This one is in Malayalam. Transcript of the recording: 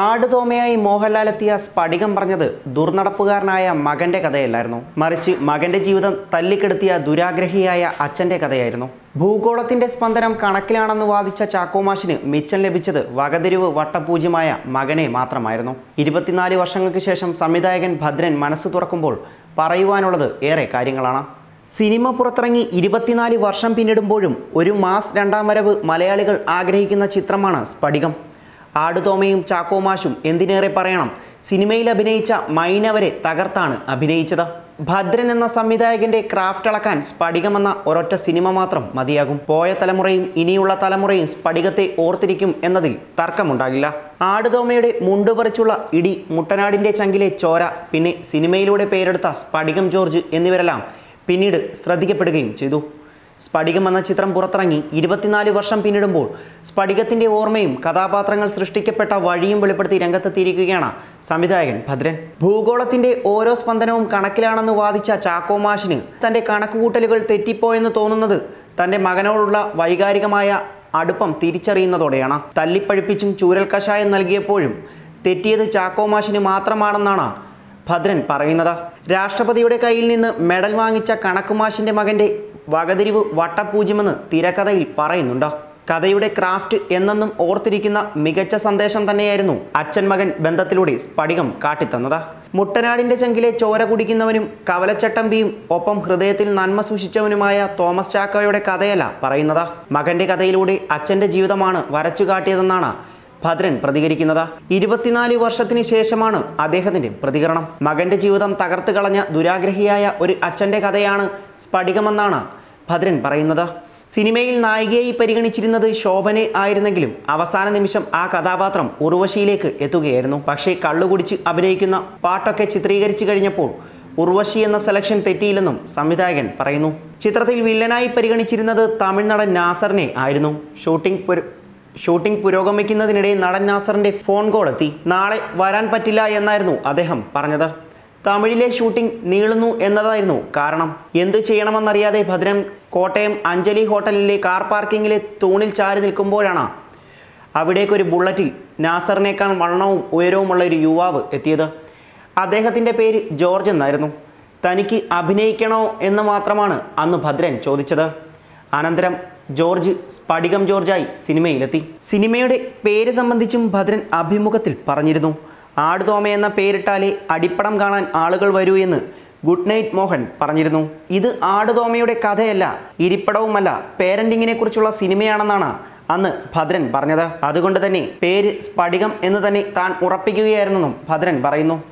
ആടുതോമയായി മോഹൻലാൽ എത്തിയ സ്ഫടികം പറഞ്ഞത് ദുർനടപ്പുകാരനായ മകന്റെ കഥയല്ലായിരുന്നു. മറിച്ച് മകന്റെ ജീവിതം തല്ലിക്കെടുത്തിയ ദുരാഗ്രഹിയായ അച്ഛന്റെ കഥയായിരുന്നു. ഭൂഗോളത്തിന്റെ സ്പന്ദനം കണക്കിലാണെന്ന് വാദിച്ച ചാക്കോമാഷിന് മിച്ചം ലഭിച്ചത് വകതിരിവ് വട്ടപൂജ്യമായ മകനെ മാത്രമായിരുന്നു. ഇരുപത്തിനാല് വർഷങ്ങൾക്ക് ശേഷം സംവിധായകൻ ഭദ്രൻ മനസ്സ് തുറക്കുമ്പോൾ പറയുവാനുള്ളത് ഏറെ കാര്യങ്ങളാണ്. സിനിമ പുറത്തിറങ്ങി ഇരുപത്തിനാല് വർഷം പിന്നിടുമ്പോഴും ഒരു മാസ് രണ്ടാം വരവ് മലയാളികൾ ആഗ്രഹിക്കുന്ന ചിത്രമാണ് സ്ഫടികം. ആടുതോമയും ചാക്കോമാഷും എന്തിനേറെ പറയണം? സിനിമയിൽ അഭിനയിച്ച മൈനവരെ തകർത്താണ് അഭിനയിച്ചത്. ഭദ്രൻ എന്ന സംവിധായകന്റെ ക്രാഫ്റ്റ് അളക്കാൻ സ്ഫടികമെന്ന ഒരൊറ്റ സിനിമ മാത്രം മതിയാകും. പോയ തലമുറയും ഇനിയുള്ള തലമുറയും സ്ഫടികത്തെ ഓർത്തിരിക്കും എന്നതിൽ തർക്കമുണ്ടാകില്ല. ആടുതോമയുടെ മുണ്ടുപറിച്ചുള്ള ഇടി മുട്ടനാടിന്റെ ചങ്കിലെ ചോര പിന്നെ സിനിമയിലൂടെ പേരെടുത്ത സ്ഫടികം ജോർജ് എന്നിവരെല്ലാം പിന്നീട് ശ്രദ്ധിക്കപ്പെടുകയും ചെയ്തു. സ്ഫടികം എന്ന ചിത്രം പുറത്തിറങ്ങി ഇരുപത്തിനാല് വർഷം പിന്നിടുമ്പോൾ സ്ഫടികത്തിന്റെ ഓർമ്മയും കഥാപാത്രങ്ങൾ സൃഷ്ടിക്കപ്പെട്ട വഴിയും വെളിപ്പെടുത്തി രംഗത്തെത്തിയിരിക്കുകയാണ് സംവിധായകൻ ഭദ്രൻ. ഭൂഗോളത്തിന്റെ ഓരോ സ്പന്ദനവും കണക്കിലാണെന്ന് വാദിച്ച ചാക്കോമാഷിന് തന്റെ കണക്കുകൂട്ടലുകൾ തെറ്റിപ്പോയെന്ന് തോന്നുന്നത് തന്റെ മകനോടുള്ള വൈകാരികമായ അടുപ്പം തിരിച്ചറിയുന്നതോടെയാണ്. തല്ലിപ്പഴിപ്പിച്ചും ചൂരൽ കഷായം നൽകിയപ്പോഴും തെറ്റിയത് ചാക്കോമാഷിന് മാത്രമാണെന്നാണ് ഭദ്രൻ പറയുന്നത്. രാഷ്ട്രപതിയുടെ കയ്യിൽ നിന്ന് മെഡൽ വാങ്ങിച്ച കണക്കുമാഷിന്റെ മകന്റെ വകതിരിവ് വട്ടപൂജ്യമെന്ന് തിരക്കഥയിൽ പറയുന്നുണ്ട്? കഥയുടെ ക്രാഫ്റ്റ് എന്നെന്നും ഓർത്തിരിക്കുന്ന മികച്ച സന്ദേശം തന്നെയായിരുന്നു അച്ഛൻ മകൻ ബന്ധത്തിലൂടെ സ്ഫടികം കാട്ടിത്തന്നത്. മുട്ടനാടിന്റെ ചങ്കിലെ ചോര കുടിക്കുന്നവനും കവലച്ചട്ടമ്പിയും ഒപ്പം ഹൃദയത്തിൽ നന്മ സൂക്ഷിച്ചവനുമായ തോമസ് ചാക്കോയുടെ കഥയല്ല പറയുന്നത്. മകന്റെ കഥയിലൂടെ അച്ഛന്റെ ജീവിതമാണ് വരച്ചു കാട്ടിയതെന്നാണ് ഭദ്രൻ പ്രതികരിക്കുന്നത് ഇരുപത്തിനാല് വർഷത്തിന് ശേഷമാണ് അദ്ദേഹത്തിന്റെ പ്രതികരണം. മകന്റെ ജീവിതം തകർത്ത് കളഞ്ഞ ദുരാഗ്രഹിയായ ഒരു അച്ഛന്റെ കഥയാണ് സ്ഫടികമെന്നാണ് ഭദ്രൻ പറയുന്നത്. സിനിമയിൽ നായികയായി പരിഗണിച്ചിരുന്നത് ശോഭനെ ആയിരുന്നെങ്കിലും അവസാന നിമിഷം ആ കഥാപാത്രം ഉർവശിയിലേക്ക് എത്തുകയായിരുന്നു. പക്ഷേ കള്ളുകുടിച്ച് അഭിനയിക്കുന്ന പാട്ടൊക്കെ ചിത്രീകരിച്ചു കഴിഞ്ഞപ്പോൾ ഉർവശി എന്ന സെലക്ഷൻ തെറ്റിയില്ലെന്നും സംവിധായകൻ പറയുന്നു. ചിത്രത്തിൽ വില്ലനായി പരിഗണിച്ചിരുന്നത് തമിഴ് നടൻ നാസറിനെ ആയിരുന്നു. ഷൂട്ടിംഗ് ഷൂട്ടിംഗ് പുരോഗമിക്കുന്നതിനിടെ നടൻ നാസറിന്റെ ഫോൺ കോൾ എത്തി. നാളെ വരാൻ പറ്റില്ല എന്നായിരുന്നു അദ്ദേഹം പറഞ്ഞത്. തമിഴിലെ ഷൂട്ടിംഗ് നീളുന്നു എന്നതായിരുന്നു കാരണം. എന്ത് ചെയ്യണമെന്നറിയാതെ ഭദ്രൻ കോട്ടയം അഞ്ജലി ഹോട്ടലിലെ കാർ പാർക്കിങ്ങിലെ തൂണിൽ ചാരി നിൽക്കുമ്പോഴാണ് അവിടേക്കൊരു ബുള്ളറ്റിൽ നാസറിനേക്കാൾ വണ്ണവും ഉയരവുമുള്ള ഒരു യുവാവ് എത്തിയത്. അദ്ദേഹത്തിന്റെ പേര് ജോർജ് എന്നായിരുന്നു. തനിക്ക് അഭിനയിക്കണോ എന്ന് മാത്രമാണ് അന്ന് ഭദ്രൻ ചോദിച്ചത്. അനന്തരം ജോർജ് സ്പടികം ജോർജായി സിനിമയിലെത്തി. സിനിമയുടെ പേര് സംബന്ധിച്ചും ഭദ്രൻ അഭിമുഖത്തിൽ പറഞ്ഞിരുന്നു. ആടുതോമ എന്ന പേരിട്ടാലേ അടിപ്പടം കാണാൻ ആളുകൾ വരൂ എന്ന് ഗുഡ് നൈറ്റ് മോഹൻ പറഞ്ഞിരുന്നു. ഇത് ആടുതോമയുടെ കഥയല്ല ഇരിപ്പടവുമല്ല പേരന്റിങ്ങിനെ കുറിച്ചുള്ള സിനിമയാണെന്നാണ് അന്ന് ഭദ്രൻ പറഞ്ഞത്. അതുകൊണ്ട് തന്നെ പേര് സ്പടികം എന്ന് തന്നെ താൻ ഉറപ്പിക്കുകയായിരുന്നെന്നും ഭദ്രൻ പറയുന്നു.